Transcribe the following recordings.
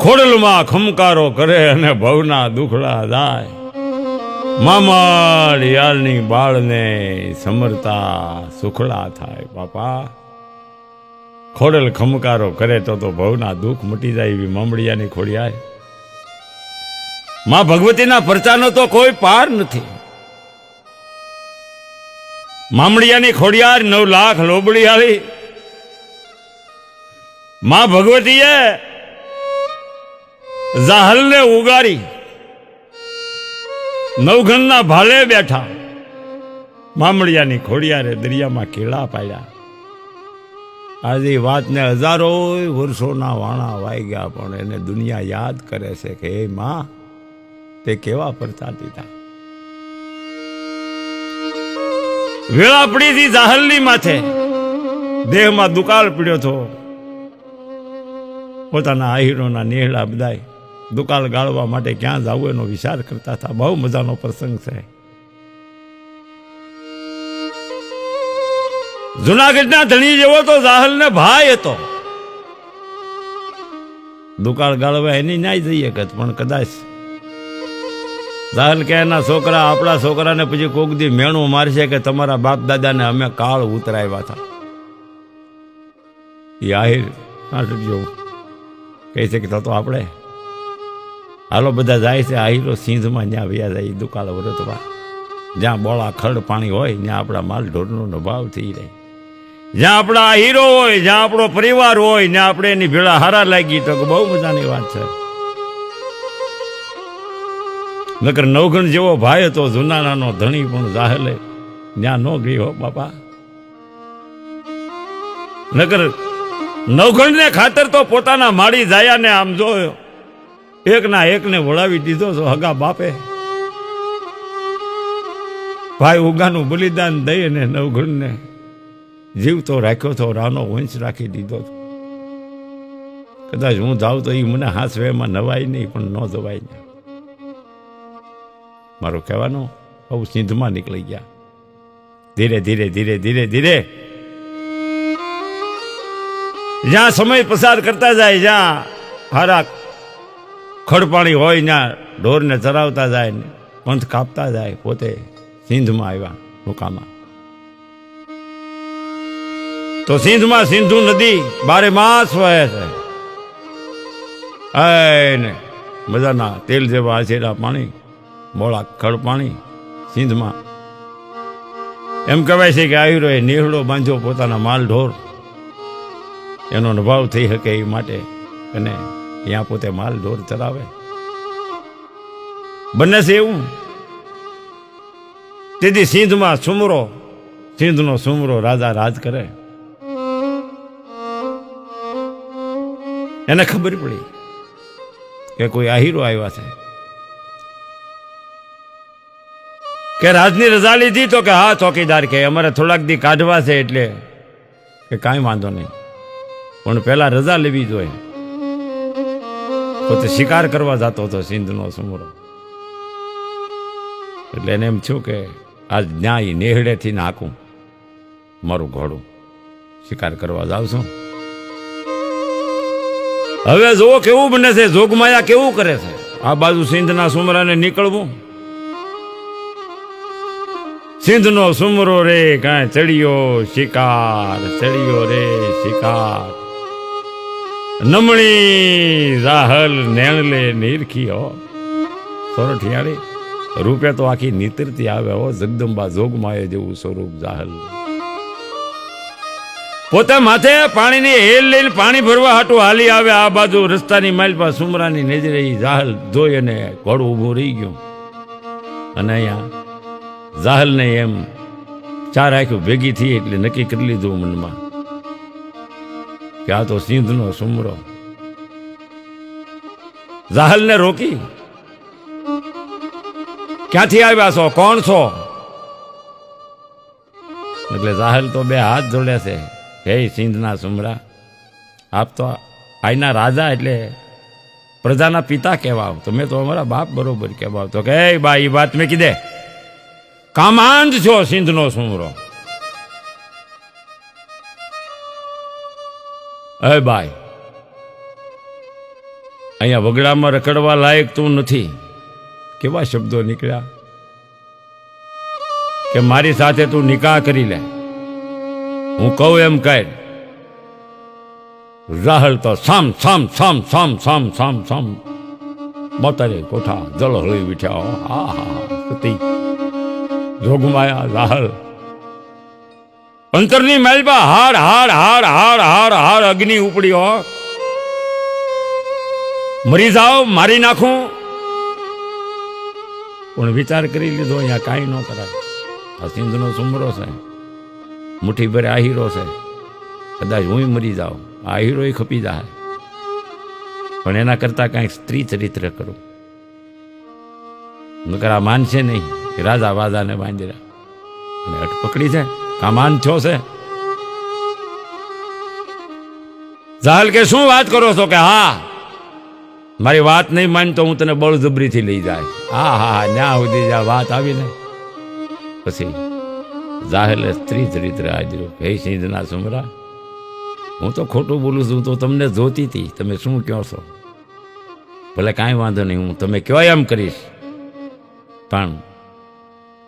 ખોડલમાં ખમકારો કરે અને ભવના દુખડા જાય. મામા યાલની બાળને સમરતા સુખડા થાય, બાપા. ખોડલ ખમકારો કરે તો તો ભવના દુઃખ મટી જાય એવી મામડિયાની ખોડિયાય. માં ભગવતીના પરચાનો તો કોઈ પાર નથી. મામડિયાની ખોડિયાર નવ લાખ લોબડી આવી. માં ભગવતીએ જાહલને ઉગારી નવઘનના ભાલે બેઠા. મામડિયાની ખોડિયારે દરિયામાં કેળા પાડ્યા. આજે એ વાતને હજારો વર્ષોના વાણા વાઈ ગયા પણ એને દુનિયા યાદ કરે છે કે, હે માં, તે કેવા પરચાતી હતા વેળાપડીથી જાહલની માથે દેહમાં દુકાળ પીડ્યો હતો પોતાના આહીરોના નેહડા બધાય દુકાળ ગાળવા માટે ક્યાં જવું એનો વિચાર કરતા હતા. બહુ મજાનો પ્રસંગ છે. જુનાગઢના ધણી જેવો તો જાહલને ભાઈ હતો. દુકાળ ગાળવા એની ન્યાય જઈએ કદ, પણ કદાચ જાહલ કે એના છોકરા, આપણા છોકરાને પછી કોક દી મેણું મારશે કે તમારા બાપ દાદાને અમે કાળ ઉતરાવ્યા હતા. એ આહિર નાટક જેવું કહે છે કે, થતો આપણે હાલો બધા જાય છે આહીરો સિંધમાં જ્યાં વ્યા જાય દુકાળ વ્રતવા જ્યાં બોળા ખડ પાણી હોય, ત્યાં આપણા માલ ઢોરનો નભાવ થઈ રહે જ્યાં આપણા હીરો હોય, જ્યાં આપણો પરિવાર હોય, ત્યાં આપણે એની ભેળા હારા લાગી તો બહુ મજાની વાત છે. નકર નવગણ જેવો ભાઈ હતો, જુનાનાનો ધણી પણ જાહેલે ત્યાં ન ગઈ હો બાપા. નકર નવગણને ખાતર તો પોતાના માળી જાયાને આમ જોયો. એકના એકને વળાવી દીધો તો હગા બાપે. ભાઈ ઉગાનું બલિદાન દઈ અને નવગણને જીવતો રાખ્યો તો, રાનો વંશ રાખી દીધો હતો કદાચ હું જાઉં તો એ મને હાથવે, એમાં નવાય નહીં, પણ ન જવાય ને. મારું કહેવાનું બહુ સિંધમાં નીકળી ગયા. ધીરે ધીરે ધીરે ધીરે ધીરે. જ્યાં સમય પસાર કરતા જાય, જ્યાં હારા ખડપાણી હોય ત્યાં ઢોરને ચરાવતા જાય ને, પંથ કાપતા જાય, પોતે સિંધમાં આવ્યા મુકામાં. તો સિંધમાં સિંધુ નદી બારે માસ વહે છે. ને, મજાના તેલ જેવા આછેડા પાણી, મોળા ખડ પાણી સિંધમાં. એમ કહેવાય છે કે આવી એ નેહડો બાંધ્યો પોતાના માલ ઢોર એનો અનુભવ થઈ શકે એ માટે અને ત્યાં પોતે માલ ઢોર ચલાવે બને છે એવું. તેથી સિંધમાં સુમરો, સિંધનો સુમરો રાજા રાજ કરે. એને ખબર પડી કે કોઈ આહીરો આવ્યા છે. કે રાજની રજા લીધી તો કે હા, ચોકીદાર કે અમારે થોડાક દી કાઢવા છે એટલે કે કાંઈ વાંધો નહીં. પણ પહેલાં રજા લેવી જોઈએ. પોતે શિકાર કરવા જતો હતો સિંધનો સુમરો. એટલે એને એમ થયું કે આજ ન્યાય નેહડેથી નાખું, મારું ઘોડું. શિકાર કરવા છું? હવે જો કેવું બને છે, જોગમાયા કેવું કરે છે? આ બાજુ સિંધના સુમરાને નીકળવું. સિંધનો સુમરો રે, કાંઈ ચડિયો શિકાર, ચડિયો રે શિકાર. નમણી રાહલ નેણલે નીરખી હો સોરઠિયાળી રૂપે તો આખી નીતરતી આવે હો, જગદંબા જોગમાએ જેવું સ્વરૂપ જાહલ. પોતે માથે પાણીની હેલ લઈને પાણી ભરવા હાટું હાલી આવે, આ બાજુ રસ્તાની માઇલ પર સુમરાની નજરે જાહલ જોઈ અને ઘોડું ઊભું રહી ગયું. અને અહીંયા જાહલને એમ ચાર આંખો ભેગી થઈ એટલે નક્કી કરી લીધું મનમાં. કે આ તો સિંધનો સુમરો. જાહલને રોકી. ક્યાંથી આવ્યા છો? કોણ છો? એટલે જાહલ તો બે હાથ જોડે છે. હે સિંધના સુમરા, આપ તો આઈના રાજા એટલે પ્રજાના પિતા કહેવાવ. તમે તો અમારા બાપ બરોબર કહેવાવ. તો કે, "એ બા એ વાત મેં કીધે. કામાંધ છો સિંધનો સુમરો. એ ભાઈ, અહીંયા વગડામાં રખડવા લાયક તું નથી. કેવા શબ્દો નીકળ્યા? કે મારી સાથે તું નિકાહ કરી લે. હું કહું એમ કહે, રાહલ તો સામ સામ સામ સામ સામ સામ સામ. બોતરે કોઠા જલ હળી વિઠ્યા હા હા, સતી. જોગમાયા રાહલ. અંતરની મેલમાં હાર હાર હાર હાર હાર હાર અગ્નિ ઉપડી મરી જાઓ, મારી નાખું. પણ વિચાર કરી લીધો, અહીંયા કાંઈ ન કરાય. આ સિંધનો સુમરો છે. મુઠ્ઠી ભરે આહીરો છે. કદાચ હું મરી જાઉં. આહીરો ખપી જાય. પણ એના કરતા કાંઈક સ્ત્રી ચરિત્ર કરું. નકર આ માનશે નહીં રાજા વાજાને બાંધેલા. અને અટ પકડી છે. આ માન થયો છે ઝાલ કે શું વાત કરો છો કે હા? મારી વાત નહીં માન તો હું તને બળજબરીથી લઈ જાય. હા હા હા, ન્યા સુધી જ્યાં વાત આવી ને. પછી જાહેલે સ્ત્રી ચરિત્ર હાજરો હે સિંધના સુમરા, હું તો ખોટું બોલું છું તો તમને જોતી હતી. તમે શું કહો છો? ભલે કાંઈ વાંધો નહીં, હું તમે કહેવાય એમ કરીશ. પણ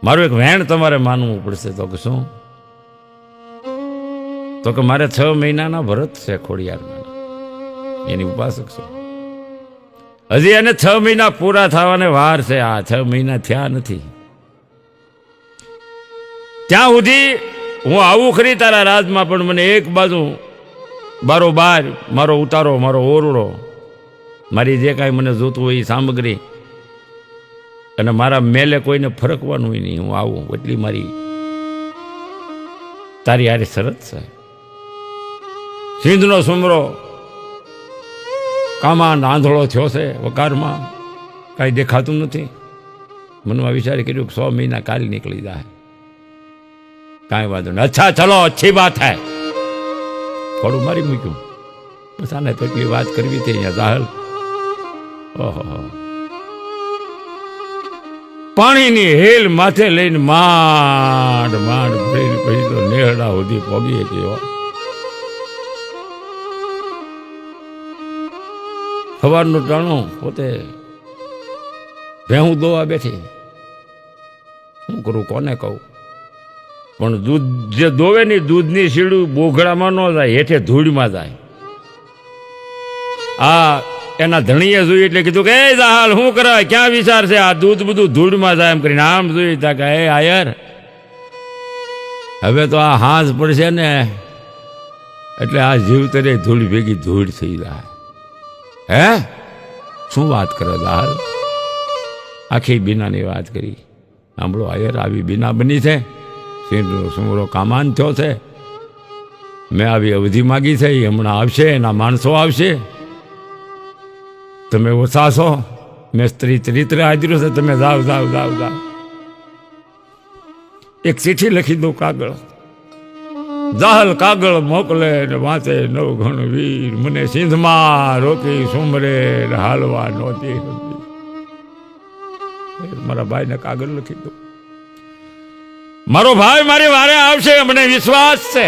મારું એક વહેણ તમારે માનવું પડશે તો કે શું? તો કે મારે છ મહિનાના ભરત છે ખોડિયારમાં. એની ઉપાસક છું. હજી એને છ મહિના પૂરા થવાને વાર છે. આ છ મહિના થયા નથી. ત્યાં સુધી હું આવું ખરી તારા રાજમાં, પણ મને એક બાજુ બારો બાર, મારો ઉતારો, મારો ઓરડો, મારી જે કાંઈ મને જોતું હોય એ સામગ્રી, અને મારા મેલે કોઈને ફરકવાનું નહીં. હું આવું એટલી મારી, તારી આરે શરત છે. સિંધનો સુમરો. કામાં આંધળો થયો છે વકારમાં કાંઈ દેખાતું નથી. મનમાં વિચાર કર્યું કે સો મહિના કાલ નીકળી જાય. કાંઈ વાંધો નહીં. અચ્છા, ચલો, અચ્છી વાત હે. થોડું મારી મૂક્યું. બસ આને વાત કરવી હતી અહીંયા દાહલ ઓહો. પાણીની હેલ માથે લઈને માંડ માંડ ભરીને પછી તો નેહડા સુધી પોગી ગયો. સવારનું ટાણું પોતે ભેહું દોવા બેઠી. શું કરું, કોને કહું? પણ દૂધ જે દોવે ની દૂધની શીડું બોઘડામાં ન જાય, હેઠે ધૂળમાં જાય. આ એના ધણીએ જોયું એટલે કીધું કે, એ હાલ શું કરાય? ક્યાં વિચાર છે? આ દૂધ બધું ધૂળમાં જાય. એમ કરીને આમ જોયું તા કે, એ આયર, હવે તો આ હાંસ પડશે ને, એટલે આ જીવતરે ધૂળ ભેગી ધૂળ થઈ જાય. હે? શું વાત કરે દાલ આખી બીનાની વાત કરી. સાંભળો, આયર આવી બીના બની છે. સિંહનો સુમરો કામાન થયો છે. મેં આવી અવધિ માગી છે એ હમણાં આવશે, એના માણસો આવશે. તમે ઓછા છો. મેં સ્ત્રી ચરિત્ર હાજરું છે, તમે જાઓ જાઓ જાઓ જાઓ. એક ચિઠ્ઠી લખી દો કાગળ. જાહલ કાગળ મોકલે ને વાંચે નવ ઘણ વીર. મને સિંધમાં રોકી સુમરે હાલવા નહોતી હતી. મારા ભાઈને કાગળ લખી દો મારો ભાઈ મારી વારે આવશે, મને વિશ્વાસ છે.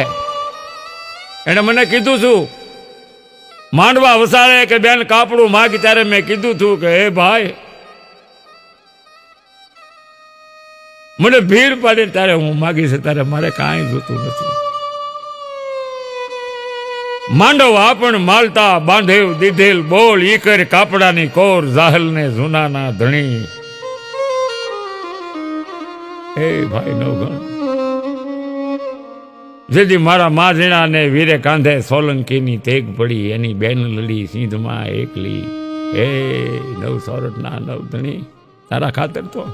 એને મને કીધું છું, માંડવા વસાડે કે બેન કાપડું માગી ત્યારે મેં કીધું હતું કે, હે ભાઈ, મને ભીડ પાડે ત્યારે હું માગીશ, ત્યારે મારે કાંઈ જોતું નથી. માંડવ આપણ માલતા બાંધેવ દીધેલ બોલ ઈકર કાપડાની કોર જાહલ ને જૂનાના ધણી. એ ભાઈ નો ગણ. જેથી મારા માઝીણા ને વીરે કાંધે સોલંકીની તેગ પડી, એની બેન લડી સિંધમાં એકલી. હે નવ સોરઠના નવ ધણી તારા ખાતર તો.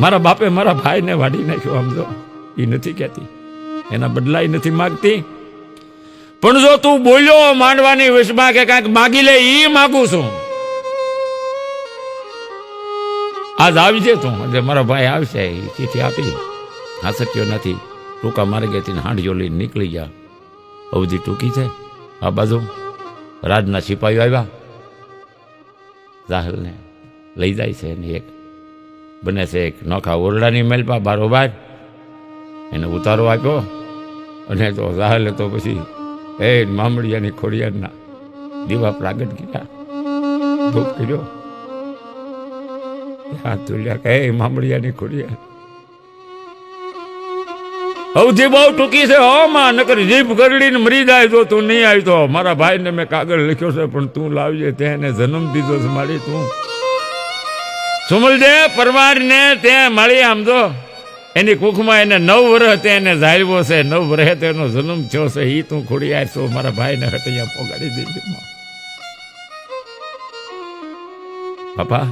મારા બાપે મારા ભાઈને વાડી નાખ્યો આમ તો એ નથી કહેતી. એના બદલાય નથી માગતી. પણ જો તું બોલ્યો માંડવાની વિશમાં કે કાંઈક માગી લે એ માગું છું. આજ આવી છે તું, એટલે મારા ભાઈ આવશે એ ચીઠી આપી હા શક્યો નથી. ટૂંકા માર્ગેથી હાંડજો લઈને નીકળી ગયા અવધિ ટૂંકી છે. આ બાજુ રાજના સિપાહીઓ આવ્યા. જાહલને લઈ જાય છે અને એક. બને છે એક નોખા ઓરડાની મેલપા, બારોબાર. એને ઉતારો આપ્યો અને તો રાહલે તો પછી એ મામડિયાની ખોડિયારના દીવા પ્રાગટ કર્યા. ધૂપ કર્યો. હાથ ધોલ્યા કે મામડિયાની ખોડિયા, સૌથી બહુ ટૂંકી છે, હો માં, નકર જીભ ગરડીને મરી જાય જો તું નહીં આવી તો મારા ભાઈને મેં કાગળ લખ્યો છે, પણ તું લાવજે, તેને જન્મ દીધો છે મારી તું. સુમલજે પરમારને તે મળી આમ તો એની કુખમાં એને નવ વર્ષ તે એને ઝાલવો છે, નવ વર્ષે તેનો જન્મ થયો છે એ તું ખોડી છો મારા ભાઈને અહીંયા પોગાડી દીધી. બાપા,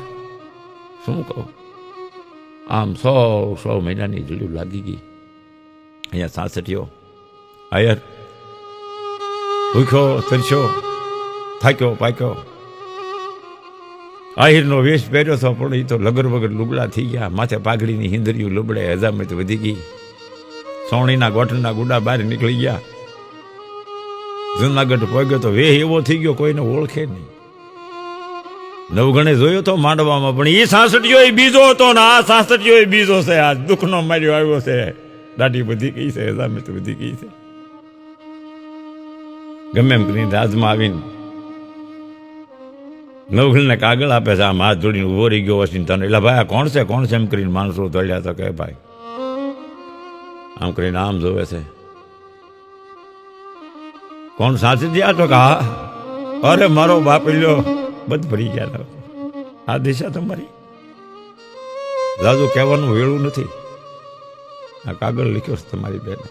શું કહું? આમ સો સો મહિનાની જડ્યું લાગી ગઈ. અહીંયા સાસઠીઓ આયર, ભૂખ્યો, તરસ્યો, થાક્યો, પાક્યો. આહિરનો વેશ પહેર્યો હતો, પણ એ તો લગર વગર લુગડા થઈ ગયા. માથે પાઘડીની હિંદરીયું લુબડે હજામત વધી ગઈ. સોણીના ગોઠણના ગુડા બહાર નીકળી ગયા. જુનાગઢ પહોંચ્યો તો વેહ એવો થઈ ગયો, કોઈને ઓળખે નહીં. નવગણે જોયો તો માંડવામાં, પણ એ સાસટીઓ બીજો હતો ને આ સાસટીઓ બીજો છે. આ દુઃખનો માર્યો આવ્યો છે. દાઢી બધી ગઈ છે હજામત બધી ગઈ છે. ગમે એમ કરીને રાજમાં આવીને નવઘણને કાગળ આપે છે આમ હાથ જોડીને ઊભો રહી ગયો વોશિંગ્ટન. એટલે ભાઈ, આ કોણ છે કોણ છે? એમ કરીને માણસો દોડ્યા તો કે ભાઈ? આમ કરીને આમ જોવે છે. કોણ સાચી દયા તો કે અરે, મારો બાપ લ્યો બધ ભરી ગયા આ દિશા તમારી. દાદુ કહેવાનું વેળું નથી. આ કાગળ લખ્યો છે તમારી બેને.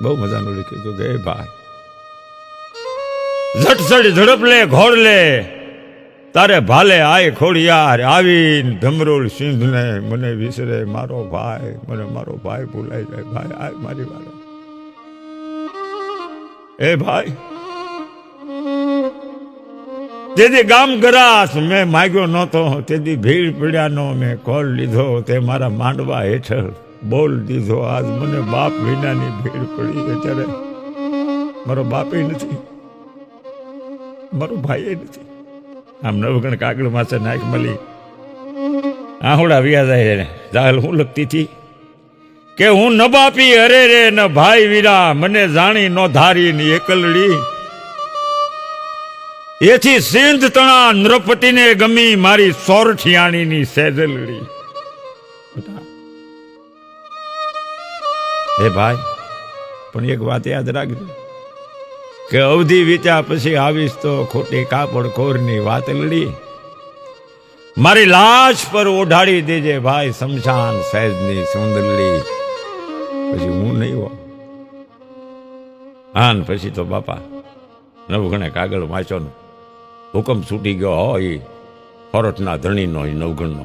બહુ મજાનું લખ્યું હતું કે ભાઈ ઝટસડ ઝડપ લે, ઘોડ લે. તારે ભાલે આય ખોડિયાર, આવીને ધમરોલ સિંધને મને વિસરે, મારો ભાઈ, મને મારો ભાઈ ભૂલાઈ જાય, ભાઈ, આય મારી વાલે એ ભાઈ તેથી ગામ ગરાસ મેં માગ્યો નહોતો તેથી ભીડ પીડ્યાનો મેં કોલ લીધો, તે મારા માંડવા હેઠળ બોલ દીધો. આજ મને બાપ વિનાની ભીડ પડી, અત્યારે ત્યારે મારો બાપે નથી. મારો ભાઈ નથી. આમ નવગણ કાગળ માથે નાખ મળી. આહુડા વ્યા જાય એને. જાહેર હું લગતી હતી? કે હું ન બાપી, અરે રે, ન ભાઈ વીરા, મને જાણી નો ધારી ની એકલડી. એથી સિંધ તણા નૃપતિને ગમી મારી સોરઠિયાણીની સેજલડી. હે ભાઈ, પણ એક વાત યાદ રાખજો. કે અવધિ વીત્યા પછી આવીશ તો ખોટી કાપડખોરની વાત લડી. મારી લાશ પર ઓઢાડી દેજે ભાઈ, શમશાન સહેજની સુંદરલી પછી હું નહીં હો આન પછી તો બાપા નવગણે કાગળ વાંચો ને હુકમ છૂટી ગયો હોય ફોરટના ધણીનો નવગણનો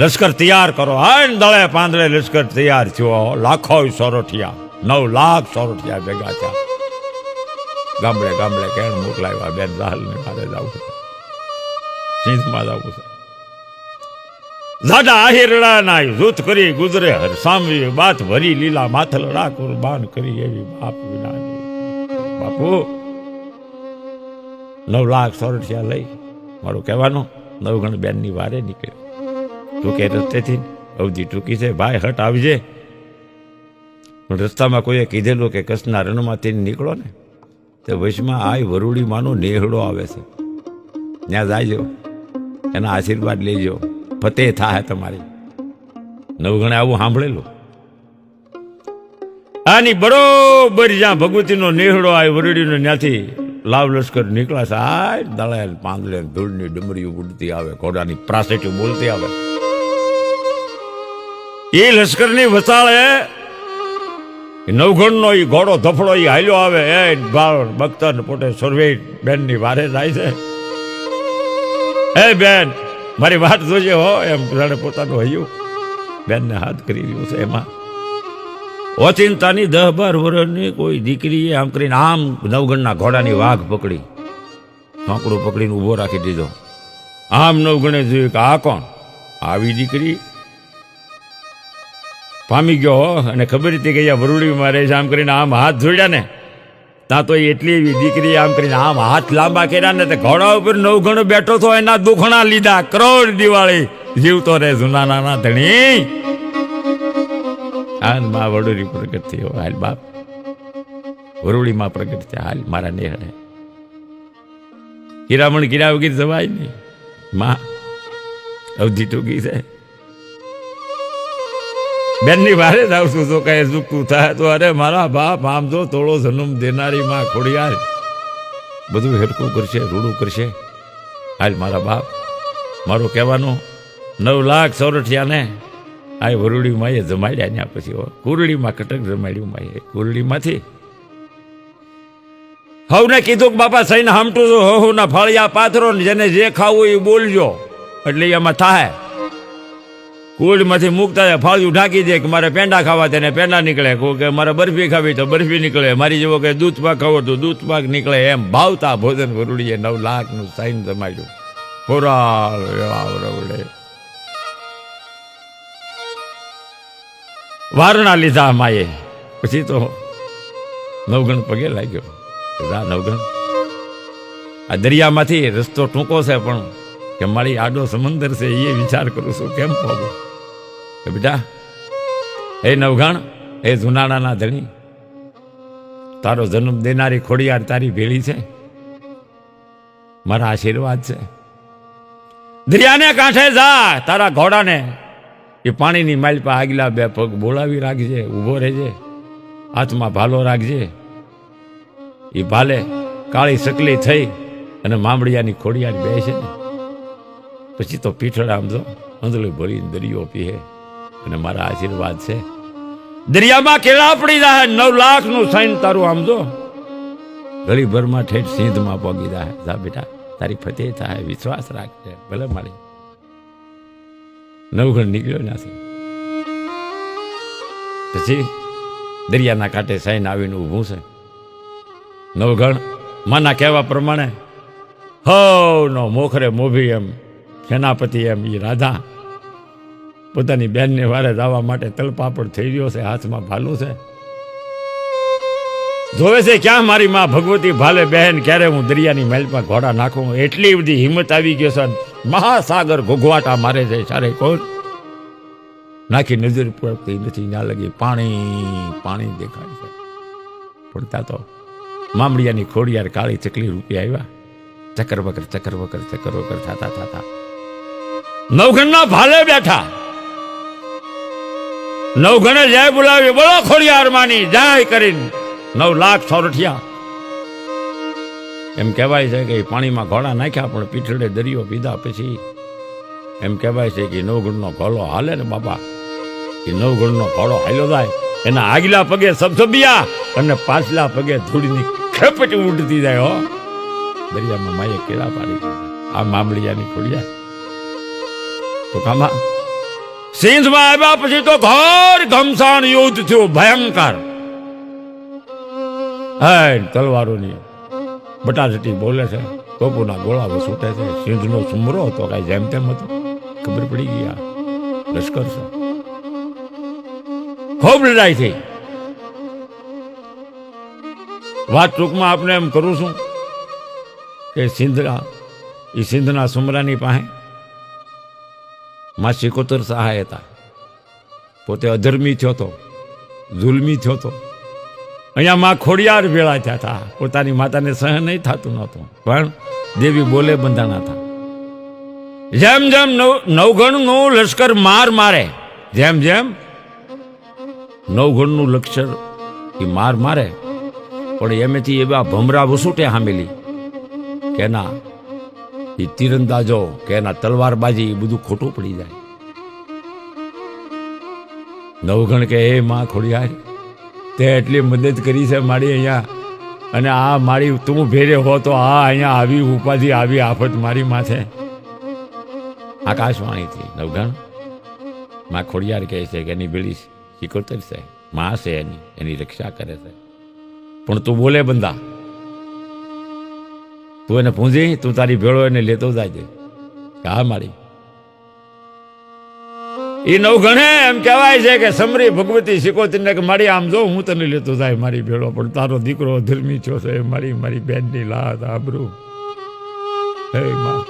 લશ્કર તૈયાર કરો. હાય દળે પાંદડે લશ્કર તૈયાર થયો. લાખો સોરઠિયા, નવ લાખ સોરઠિયા ભેગા થયા. ગામડે ગામડે કેણ મોકલાવ્યા બેન દાલ ને જવું છે. સિંધમાં જવું છે. દાદા આહિરડા ના જૂથ કરી ગુજરે હર સામવી, બાત ભરી લીલા માથલડા કુરબાન કરી એવી બાપ વિનાની. બાપુ, નવ લાખ સોરઠિયા લઈ, મારું કહેવાનું નવગણ બેનની વારે નીકળ્યો. ટૂંકે રસ્તેથી, અવધિ ટૂંકી છે, ભાઈ હટ આવજે પણ રસ્તામાં કોઈએ કીધેલું કે કચ્છના રણમાંથી નીકળો ને તો વચમાં આ વરુડી નેહડો આવે છે. ત્યાં જાયજો એના આશીર્વાદ લેજો. ફતેહ થાય તમારી. નવગણે આવું સાંભળેલું. આની બરોબર જ્યાં ભગવતીનો નેહડો આવે, વરુડીનો ત્યાંથી લાવ લશ્કર નીકળ્યા છે. આ દળાયેલ પાંદડે ધૂળની ડમરીઓ ઉડતી આવે, ઘોડાની પ્રાસેટી બોલતી આવે. એ લશ્કરની વસાળે નવગણનો એ ઘોડો ધફડો એ હાલ્યો આવે, એ બાળ બખ્તર પોતે સરવે બેનની વારે જાય છે. એ બેન, મારી વાત જોજે હો, એમ જાણે પોતાનું હૈયું બેનને હાથ કરી રહ્યું છે એમાં. ઓચિંતાની દહ બાર વર્ષની કોઈ દીકરીએ આમ કરીને આમ નવગણના ઘોડાની વાઘ પકડી સાંકડું પકડીને ઊભો રાખી દીધો. આમ નવગણે જોયું કે આ કોણ? આવી દીકરી પામી ગયો હો, અને ખબર હતી કે અહીંયા વરુડી મારે છે, આમ કરીને આમ હાથ જોડ્યા ને ત્યાં તો એટલી એવી દીકરી આમ કરીને આમ હાથ લાંબા કર્યા ને, તે ઘોડા ઉપર નવ ઘણો બેઠો તો એના દુખણા લીધા, કરોડ દિવાળી જીવતો રે જૂના નાના ધણી. હાલમાં વડોરી પ્રગટ થયો, હાલ બાપ. વરુડીમાં પ્રગટ થયા, હાલ મારા નેહળે હીરામણ ગીરા વગીર જવાય નહીં. માં, અવધિ ટૂંકી છે. બેનની વારે જ આવશું તો કઈ ચૂકતું થાય. તો અરે મારા બાપ, આમ જો થોડો જન્મ દેનારી માં ખોડિયાર. બધું હેરકું કરશે, રૂડું કરશે. હાલ મારા બાપ, મારું કહેવાનું, નવ લાખ સોરઠિયાને આ વરુડીમાં એ જમાડ્યા ત્યાં પછી. કુરડીમાં કટક જમાડ્યું માએ. કુરડીમાંથી. હવને કીધું કે બાપા સૈન હમટું હો ના ફળિયા પાથરો ને જેને જે ખાવું એ બોલજો. એટલે એમાં થાય. કુળમાંથી મૂકતા ફાળ્યું ઢાંકી દે કે મારે પેંડા ખાવા તેને પેંડા નીકળે. કે મારે બરફી ખાવી તો બરફી નીકળે. મારી જેવો કે દૂધ પાક ખાવો તો દૂધ પાક નીકળે. એમ ભાવતા ભોજન વરુડીએ નવ લાખનું સાઈન જમાડ્યું હોરાળ એવા વરવડે વારણા લીધા માએ. પછી તો નવગણ પગે લાગ્યો. રા નવગણ, આ દરિયામાંથી રસ્તો ટૂંકો છે પણ કે મારી આડો સમંદર છે? એ વિચાર કરું છું, કેમ પગો બેટા, હે નવઘણ હે જુનાળાના ધણી, તારો જન્મ દેનારી ખોડિયાર તારી ભેળી છે. મારા આશીર્વાદ છે. દરિયાને કાંઠે જા, તારા ઘોડાને. એ પાણીની માઇલ પર આગલા બે પગ બોલાવી રાખજે, ઊભો રહેજે, હાથમાં ભાલો રાખજે. એ ભાલે કાળી સકલી થઈ અને મામડિયાની ખોડિયાર બે છે ને પછી તો પીઠળ આમ જો અંદલું ભરીને દરિયો પીએ અને મારા આશીર્વાદ છે. દરિયામાં કેળા પડી જાય નવ લાખનું સૈન તારું આમ ગળીભરમાં ઠેઠ સિંધમાં પગી જાય જા બેટા, તારી ફતેહ થાય, વિશ્વાસ રાખજે, ભલે મારી નવગણ નીકળ્યો ત્યાંથી પછી દરિયાના કાંઠે સાઈન આવીને ઊભું છે. નવગણ માના કહેવા પ્રમાણે હવ નો મોખરે મોભી એમ, સેનાપતિ એમ એ રાધા પોતાની બેનને વારે જવા માટે તલપાપડ થઈ ગયો છે, હાથમાં ભાલું છે. જોવે છે ક્યાં મારી માં ભગવતી ભાલે બહેન, ક્યારે હું દરિયાની મહેલમાં ઘોડા નાખું? એટલી બધી હિંમત આવી ગયો છે. મહાસાગર ઘોઘવાટા મારે છે સારે કોણ નાખી નજર પડતી નથી, ના લગી પાણી પાણી દેખાય છે. પડતા તો મામડિયાની ખોડિયાર કાળી ચકલી રૂપિયા આવ્યા. ચક્કર વકર ચક્કર વકર ચક્કર વકર, થતા થતા. નવઘણના ભાલે બેઠા. નવઘણે જય બોલાવી, બોલો ખોડિયાર માની જય કરીને. નવ લાખ સોરઠિયા એમ કહેવાય છે કે પાણીમાં ઘોડા નાખ્યા, પણ પીઠડે દરિયો પીધા પછી એમ કહેવાય છે કે નવગુણનો ઘોડો હાલે ને બાપા. એ નવગુણનો ઘોડો હાલ્યો જાય, એના આગલા પગે સબસબિયા અને પાછલા પગે ધૂળની ખેપટ ઉડતી જાય, હો. દરિયામાં માએ કેળા પાડી આ મામળિયાની ખોડિયા. તો કામા સિંધમાં આવ્યા પછી તો ઘર ઘમસાણ યુદ્ધ થયું, ભયંકર. હે, તલવારોની બટાસટી બોલે છે તોપોના ગોળા વસૂટે છે સિંધનો સુમરો હતો, કાંઈ જેમ તેમ હતો. ખબર પડી ગઈ આ લશ્કર છે. ખૂબ લડાઈ થઈ વાત ટૂંકમાં આપણે એમ કરું છું કે સિંધના એ સિંધના સુમરાની પાસે માં શિકોતર સહાય હતા. પોતે અધર્મી થયો હતો જુલમી થયો હતો. અહીંયા માં ખોડિયાર ભેળા થયા હતા. પોતાની માતાને સહન નહીં થતું નહોતું. પણ દેવી બોલે બંધાણા હતા. જેમ જેમ નવ નવગણનું લશ્કર માર મારે, જેમ જેમ નવગણનું લશ્કર એ માર મારે, પણ એમેથી એવા ભમરા વસૂટે હામેલી કે ના એ તીરંદાજો કે એના તલવારબાજી એ બધું ખોટું પડી જાય. નવગણ કે હે માં ખોડિયાર, તે એટલી મદદ કરી છે મારી અહીંયા, અને આ મારી તું ભેરે હો તો આ અહીંયા આવી ઉપાધિ, આવી આફત મારી માથે. આકાશવાણીથી નવગણમાં ખોડિયાર કહે છે કે એની બેડી શીખોતર છે, માં છે એની એની રક્ષા કરે છે. પણ તું બોલે બંદા તું એને પૂંજી, તું તારી ભેળો એને લેતો જાજે હા મારી? એ નવ ગણે એમ કહેવાય છે કે સમરી ભગવતી શીખોતીને કે મારી આમ જો હું તને લેતો જાય મારી ભેળો, પણ તારો દીકરો ધર્મી છો છે મારી મારી બેનની લાત આબરૂ. હે માં.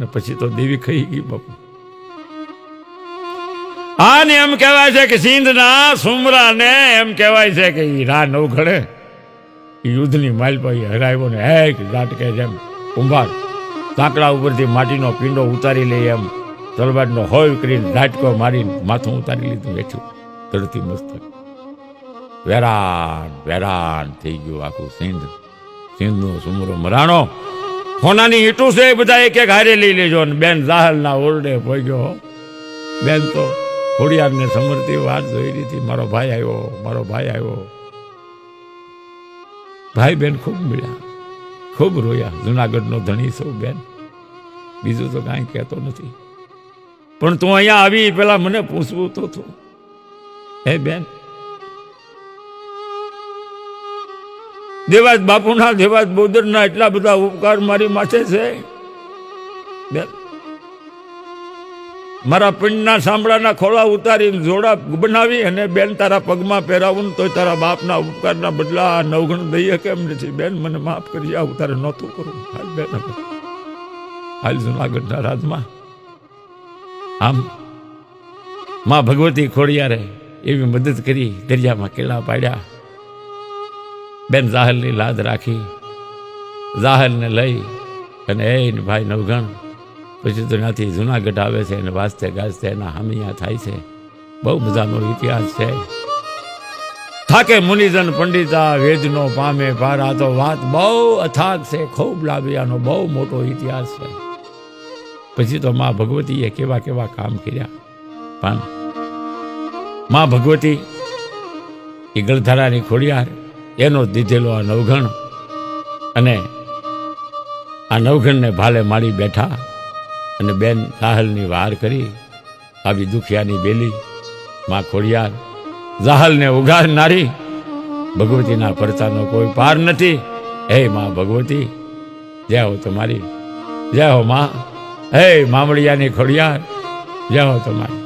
ને પછી તો દેવી ખાઈ ગઈ બાપુ. આને એમ કહેવાય છે કે સિંધના સુમરાને એમ કહેવાય છે કે ઈ રા નવ ઘડે એ યુદ્ધની એ હરાવ્યો ને હેક ઝાટકે જેમ કુંભાર સાંકડા ઉપરથી માટીનો પીંડો ઉતારી લઈ એમ તલવારનો હોય કરીને ઝાટકો મારીને માથું ઉતારી લીધું બેઠું ધરતી મસ્તક વેરાન વેરાન થઈ ગયું આખું સિંધ. સિંધનો સુમરો મરાણો. સોનાની ઈટું છે એ બધા એક એક હારે લઈ લેજો ને બેન જાહલના ઓરડે પહોંચ્યો બેન તો ખોડિયારને સમૃદ્ધિ વાત જોઈ લીધી. મારો ભાઈ આવ્યો, મારો ભાઈ આવ્યો. ભાઈ બહેન ખૂબ મળ્યા. ખૂબ રોયા. જુનાગઢનો ધણી સૌ બેન બીજું તો કાંઈ કહેતો નથી. પણ તું અહીંયા આવી, પેલા મને પૂછવું તો તું હે બેન? દેવાજ બાપુના દેવાજ બોદરના એટલા બધા ઉપકાર મારી માથે છે. બેન મારા પિંડના સાંભળાના ખોળા ઉતારીને જોડા બનાવી અને બેન તારા પગમાં પહેરાવું તો તારા બાપના ઉપકારના બદલા આ નવગણ દઈએ કેમ નથી? બેન, મને માફ કરી આવું તારે નહોતું કરું. હાલ બેન હાલ જુનાગઢના રાજમાં. આમ મા ભગવતી ખોડિયારે એવી મદદ કરી દરિયામાં કેળા પાડ્યા. બેન જાહલની લાદ રાખી. જાહલને લઈ અને એ ભાઈ નવગણ પછી તો ત્યાંથી જુનાગઢ આવે છે અને વાંચતે ગાજતે એના હામિયા થાય છે. બહુ મજાનો ઇતિહાસ છે. થાકે મુનિજન પંડિતા, વેદનો પામે પાર તો વાત બહુ અથાગ છે, ખૂબ લાવ્યાનો બહુ મોટો ઇતિહાસ છે. પછી તો મા ભગવતીએ કેવા કેવા કામ કર્યા. પણ મા ભગવતી એ ગળધારાની ખોડિયાર, એનો દીધેલો આ નવઘણ અને આ નવઘણને ભાલે માળી બેઠા. અને બેન જાહલની વાર કરી આવી દુખિયાની બેલી, માં ખોડિયાર જાહલને ઉઘાડનારી, ભગવતીના પરતાનો કોઈ પાર નથી. હે માં ભગવતી, જય હો તમારી, જય હો માં, હે મામડિયાની ખોડિયાર, જય હો તમારી.